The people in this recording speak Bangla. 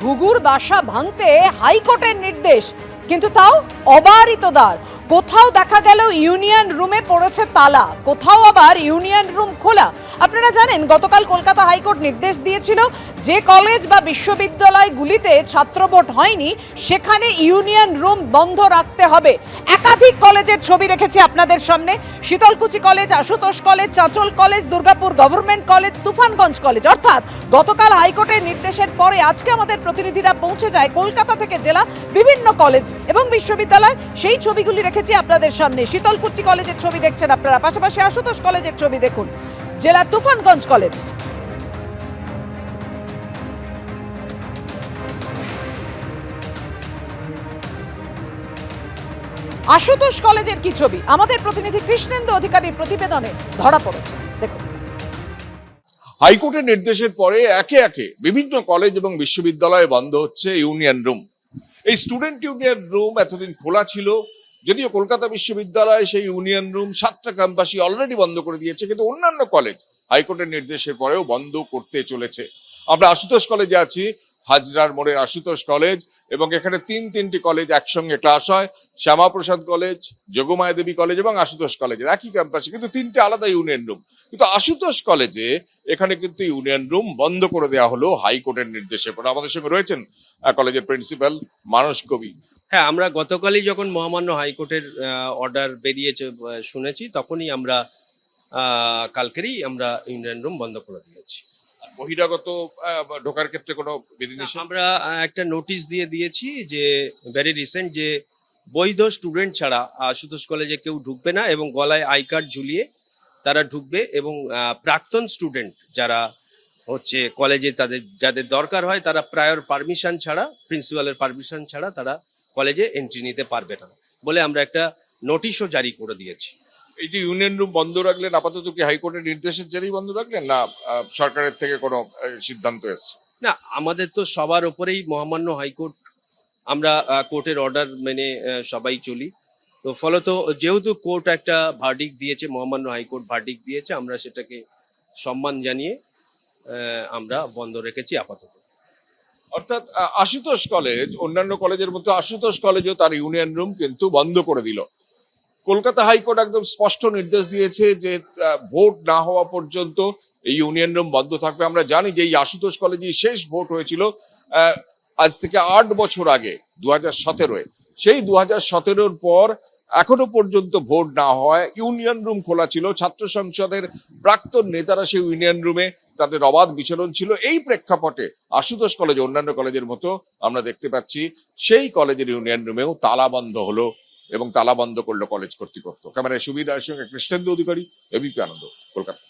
ঘুঘুর বাসা ভাঙতে হাইকোর্টের নির্দেশ কিন্তু তাও অবারিত দ্বার। কোথাও দেখা গেল ইউনিয়ন রুমে পড়েছে তালা, কোথাও আবার ইউনিয়ন রুম খোলা। আপনারা জানেন, গতকাল কলকাতা হাইকোর্ট নির্দেশ দিয়েছিল যে কলেজ বা বিশ্ববিদ্যালয়গুলিতে ছাত্র ভোট হয়নি, সেখানে ইউনিয়ন রুম বন্ধ রাখতে হবে। একাধিক কলেজের ছবি রেখেছি আপনাদের সামনে। Sitalkuchi college, Ashutosh college, Chanchal college, Durgapur government college, Tufanganj college. অর্থাৎ গতকাল হাইকোর্টের নির্দেশের পরে আজকে আমাদের প্রতিনিধিরা পৌঁছে যায় কলকাতা থেকে জেলা বিভিন্ন কলেজ এবং বিশ্ববিদ্যালয়। সেই ছবিগুলি রেখেছি আপনাদের সামনে। শীতলকুচি কলেজের ছবি দেখছেন আপনারা। পাশাপাশি আশুতোষ কলেজের ছবি দেখুন। জেলা তুফানগঞ্জ কলেজ। আশুতোষ কলেজের কি ছবি? আমাদের প্রতিনিধি কৃষ্ণেন্দু অধিকারীর প্রতিবেদনে ধরা পড়েছে। দেখুন। হাইকোর্টের নির্দেশের পরে একে একে বিভিন্ন কলেজ এবং বিশ্ববিদ্যালয়ে বন্ধ হচ্ছে ইউনিয়ন রুম। এই স্টুডেন্ট ইউনিয়ন রুম এতদিন খোলা ছিল। যদিও কলকাতা বিশ্ববিদ্যালয়ে সেই ইউনিয়ন রুম সাতটা ক্যাম্পাসই অলরেডি বন্ধ করে দিয়েছে, কিন্তু অন্যান্য কলেজ হাইকোর্টের নির্দেশের পরেও বন্ধ করতে চলেছে। আমরা আশুতোষ কলেজে আছি, হাজরার মোড়ের আশুতোষ কলেজ এবং এখানে তিন তিনটি কলেজ একসঙ্গে ক্লাস হয়। শ্যামাপ্রসাদ কলেজ যোগমায়া দেবী কলেজ এবং আশুতোষ কলেজের একই ক্যাম্পাসে কিন্তু তিনটে আলাদা ইউনিয়ন রুম। কিন্তু আশুতোষ কলেজে এখানে কিন্তু ইউনিয়ন রুম বন্ধ করে দেওয়া হলো হাইকোর্টের নির্দেশে পরে। আমাদের সঙ্গে রয়েছেন কলেজের প্রিন্সিপাল মানস কবি। হ্যাঁ আমরা গতকালই যখন মহামান্য হাইকোর্টের অর্ডার বেরিয়েছে শুনেছি তখনই আমরা কালকেরই আমরা ইউনিয়ন রুম বন্ধ করে দিয়েছি। বহিরাগত ঢোকার ক্ষেত্রে কোনো বিধিনিষেধ? আমরা একটা নোটিশ দিয়ে দিয়েছি যে ভেরি রিসেন্ট যে বৈধ স্টুডেন্ট ছাড়া আশুতোষ কলেজে কেউ ঢুকবে না এবং গলায় আই কার্ড ঝুলিয়ে তারা ঢুকবে এবং প্রাক্তন স্টুডেন্ট যারা হচ্ছে কলেজে তাদের যাদের দরকার হয় তারা প্রায়র পারমিশন ছাড়া প্রিন্সিপালের পারমিশন ছাড়া তারা কলেজে এন্ট্রি নিতে পারবে না বলে আমরা একটা নোটিশও জারি করে দিয়েছি। এই যে ইউনিয়ন রুম বন্ধ রাখলেন আপাতত কি হাইকোর্টের নির্দেশের জেরেই বন্ধ রাখলেন না সরকারের থেকে কোনো সিদ্ধান্ত এসছে? না আমাদের তো সবার ওপরেই মহামান্য হাইকোর্ট আমরা কোর্টের অর্ডার মেনে সবাই চলি। তো ফলত যেহেতু কোর্ট একটা ভার্ডিক দিয়েছে মহামান্য হাইকোর্ট ভার্ডিক দিয়েছে আমরা সেটাকে সম্মান জানিয়ে আমরা বন্ধ রেখেছি আপাতত। অর্থাৎ আশুতোষ কলেজ, অন্যান্য কলেজের মতো আশুতোষ কলেজও তার ইউনিয়ন রুম কিন্তু বন্ধ করে দিল। কলকাতা হাইকোর্ট একদম স্পষ্ট নির্দেশ দিয়েছে যে ভোট না হওয়া পর্যন্ত এই ইউনিয়ন রুম বন্ধ থাকবে। আমরা জানি যে এই আশুতোষ কলেজে শেষ ভোট হয়েছিল আজ থেকে আট বছর আগে দু হাজার সতেরোয়। সেই দু হাজার সতেরোর পর এখনও পর্যন্ত ভোট না হয় ইউনিয়ন রুম খোলা ছিল। ছাত্র সংসদের প্রাক্তন নেতারা সেই ইউনিয়ন রুমে তাদের অবাধ বিচরণ ছিল। এই প্রেক্ষাপটে আশুতোষ কলেজ, অন্যান্য কলেজের মতো আমরা দেখতে পাচ্ছি, সেই কলেজের ইউনিয়ন রুমেও তালা বন্ধ হলো এবং তালা বন্ধ করল কলেজ কর্তৃপক্ষ। ক্যামেরায় সুবিধার সঙ্গে কৃষ্ণেন্দু অধিকারী, এবিপি আনন্দ, কলকাতা।